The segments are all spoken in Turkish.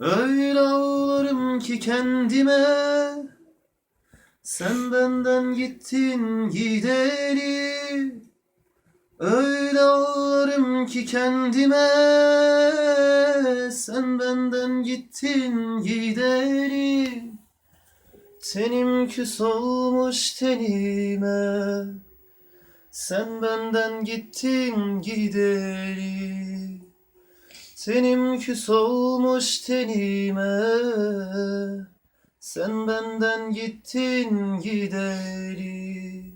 Öyle ağlarım ki kendime. Sen benden gittin gideri Öyle ağlarım ki kendime. Sen benden gittin gideri Tenim küs olmuş tenime. Sen benden gittin gideri Tenim küs olmuş tenime Sen benden gittin gideri.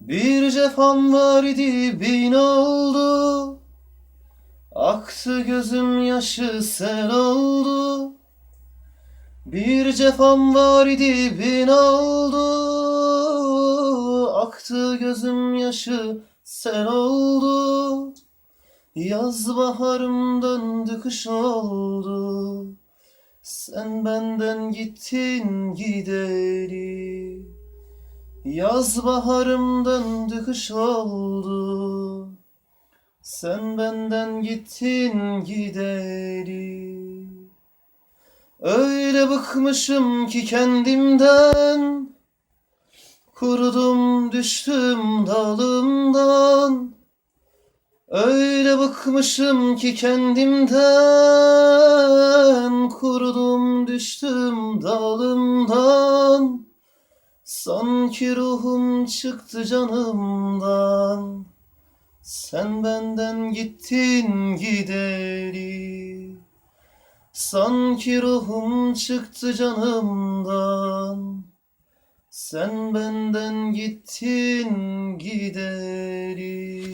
Bir cefam var idi bin oldu. Aktı gözüm yaşı sel oldu. Bir cefam var idi bin oldu. Aktı gözüm yaşı sel oldu Yaz baharım döndü kış oldu. Sen benden gittin gideri. Yaz baharım döndü kış oldu. Sen benden gittin gideri. Öyle bıkmışım ki kendimden. Kurudum düştüm dalımdan Öyle bıkmışım ki kendimden Kurudum düştüm dalımdan. Sanki ruhum çıktı canımdan. Sen benden gittin gideri. Sanki ruhum çıktı canımdan. Sen benden gittin gideri